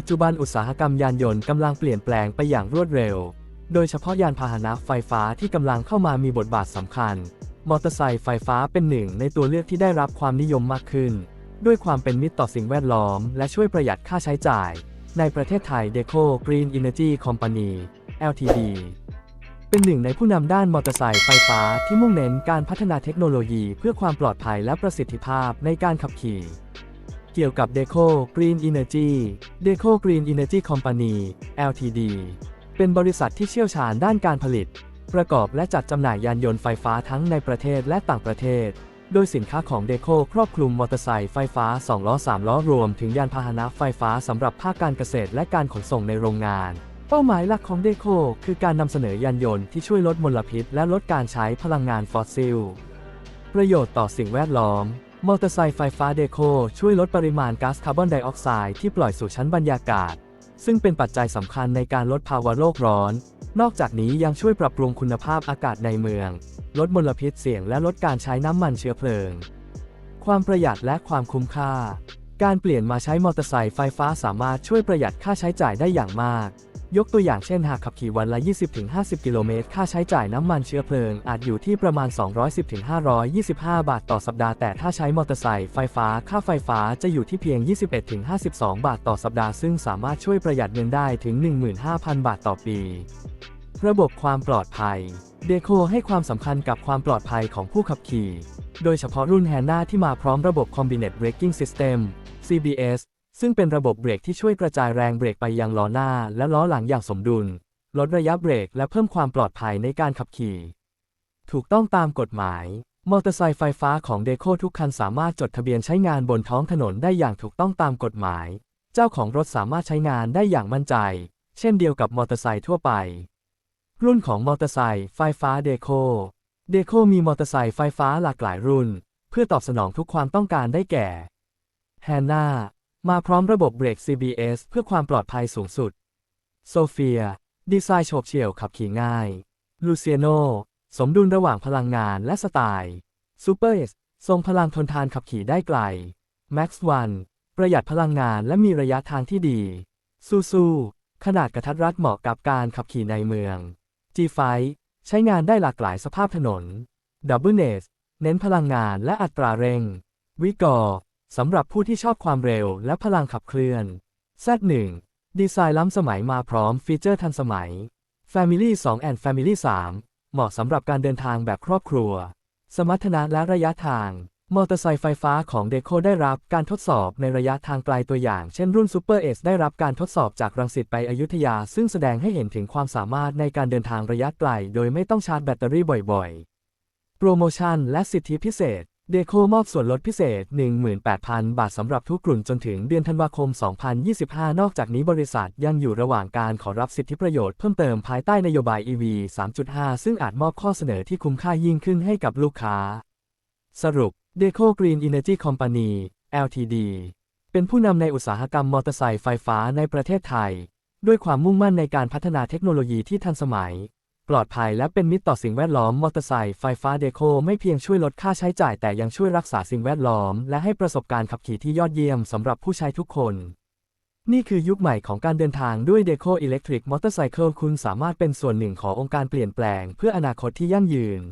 ปัจจุบันอุตสาหกรรมยานยนต์กำลังเปลี่ยนแปลงไปอย่างรวดเร็ว โดยเฉพาะยานพาหนะไฟฟ้าที่กำลังเข้ามามีบทบาทสำคัญ มอเตอร์ไซค์ไฟฟ้าเป็นหนึ่งในตัวเลือกที่ได้รับความนิยมมากขึ้น ด้วยความเป็นมิตรต่อสิ่งแวดล้อม และช่วยประหยัดค่าใช้จ่าย ในประเทศไทย Deco Green Energy Company Ltd เป็นหนึ่งในผู้นำด้านมอเตอร์ไซค์ไฟฟ้าที่มุ่งเน้นการพัฒนาเทคโนโลยีเพื่อความปลอดภัยและประสิทธิภาพในการขับขี่ เกี่ยวกับ Deco Green Energy Deco Green Energy Company Ltd เป็นบริษัทที่เชี่ยวชาญด้านการผลิต ประกอบและจัดจำหน่ายยานยนต์ไฟฟ้าทั้งในประเทศและต่างประเทศ โดยสินค้าของ Deco ครอบคลุมมอเตอร์ไซค์ไฟฟ้า 2 ล้อ 3 ล้อรวมถึงยานพาหนะไฟฟ้าสำหรับภาคการเกษตรและการขนส่งในโรงงานเป้าหมายหลักของ Deco คือการนำเสนอยานยนต์ที่ช่วยลดมลพิษและลดการใช้พลังงานฟอสซิล ประโยชน์ต่อสิ่งแวดล้อม มอเตอร์ไซค์ไฟฟ้าเดโคช่วยลดปริมาณก๊าซคาร์บอนไดออกไซด์ที่ปล่อยสู่ชั้นบรรยากาศ ซึ่งเป็นปัจจัยสำคัญในการลดภาวะโลกร้อน นอกจากนี้ยังช่วยปรับปรุงคุณภาพอากาศในเมือง ลดมลพิษเสียงและลดการใช้น้ำมันเชื้อเพลิง ความประหยัดและความคุ้มค่า การเปลี่ยนมาใช้มอเตอร์ไซค์ไฟฟ้าสามารถช่วยประหยัดค่าใช้จ่ายได้อย่างมาก ยกตัวอย่างเช่นหากขับขี่วันละ 20-50 กิโลเมตร ค่าใช้จ่ายน้ำมันเชื้อเพลิง อาจอยู่ที่ประมาณ 210-525 บาทต่อสัปดาห์ แต่ถ้าใช้มอเตอร์ไซค์ไฟฟ้า ค่าไฟฟ้าจะอยู่ที่เพียง 21-52 บาทต่อสัปดาห์ ซึ่งสามารถช่วยประหยัดเงินได้ถึง 15,000 บาทต่อปี ระบบความปลอดภัย เดโคให้ความสำคัญกับความปลอดภัยของผู้ขับขี่ โดยเฉพาะรุ่นแฮนนาที่มาพร้อมระบบ Combined Braking System CBS ซึ่งเป็นระบบเบรกที่ช่วยกระจายแรงเบรกไปยังล้อหน้าและล้อหลังอย่างสมดุล ลดระยะเบรกและเพิ่มความปลอดภัยในการขับขี่ ถูกต้องตามกฎหมาย มอเตอร์ไซค์ไฟฟ้าของเดโคทุกคันสามารถจดทะเบียนใช้งานบนท้องถนนได้อย่างถูกต้องตามกฎหมาย เจ้าของรถสามารถใช้งานได้อย่างมั่นใจ เช่นเดียวกับมอเตอร์ไซค์ทั่วไป รุ่นของมอเตอร์ไซค์ไฟฟ้าเดโคเดโคมีมอเตอร์ไซค์ไฟฟ้าหลากหลายรุ่น เพื่อตอบสนองทุกความต้องการได้แก่แฮนนา มาพร้อมระบบเบรก CBS เพื่อความปลอดภัยสูงสุด โซเฟีย ดีไซน์โฉบเฉี่ยวขับขี่ง่าย ลูเซียโน สมดุลระหว่างพลังงานและสไตล์ซูเปอร์เอสทรงพลังทนทานขับขี่ได้ไกล Max 1 ประหยัดพลังงานและมีระยะทางที่ดี ซูซู ขนาดกระทัดรัดเหมาะกับการขับขี่ในเมือง G5 ใช้งานได้หลากหลายสภาพถนน Double n e s เน้นพลังงานและอัตราเร่ง วิกอร์ สำหรับผู้ที่ชอบความเร็วและพลังขับเคลื่อน Z1 ดีไซน์ล้ำสมัยมาพร้อมฟีเจอร์ทันสมัย Family 2 and Family 3 เหมาะสำหรับการเดินทางแบบครอบครัว สมรรถนะและระยะทาง มอเตอร์ไซค์ไฟฟ้าของเดโคได้รับการทดสอบในระยะทางไกลตัวอย่าง เช่นรุ่น Super S ได้รับการทดสอบจากรังสิตไปอยุธยา ซึ่งแสดงให้เห็นถึงความสามารถในการเดินทางระยะไกล โดยไม่ต้องชาร์จแบตเตอรี่บ่อยๆ โปรโมชั่นและสิทธิพิเศษ เดโคมอบส่วนลดพิเศษ 18,000 บาทสำหรับทุกกลุ่มจนถึงเดือนธันวาคม 2025 นอกจากนี้บริษัทยังอยู่ระหว่างการขอรับสิทธิประโยชน์เพิ่มเติมภายใต้นโยบาย EV 3.5 ซึ่งอาจมอบข้อเสนอที่คุ้มค่ายิ่งขึ้นให้กับลูกค้า สรุป Deco Green Energy Company Ltd เป็นผู้นำในอุตสาหกรรมมอเตอร์ไซค์ไฟฟ้าในประเทศไทย ด้วยความมุ่งมั่นในการพัฒนาเทคโนโลยีที่ทันสมัย ปลอดภัยและเป็นมิตรต่อสิ่งแวดล้อมมอเตอร์ไซค์ไฟฟ้าเดโคไม่เพียงช่วยลดค่าใช้จ่ายแต่ยังช่วยรักษาสิ่งแวดล้อม และให้ประสบการณ์ขับขี่ที่ยอดเยี่ยมสำหรับผู้ใช้ทุกคน นี่คือยุคใหม่ของการเดินทางด้วยเดโคอิเล็กทริกมอเตอร์ไซค์คุณสามารถเป็นส่วนหนึ่งขององค์การเปลี่ยนแปลง เพื่ออนาคตที่ยั่งยืน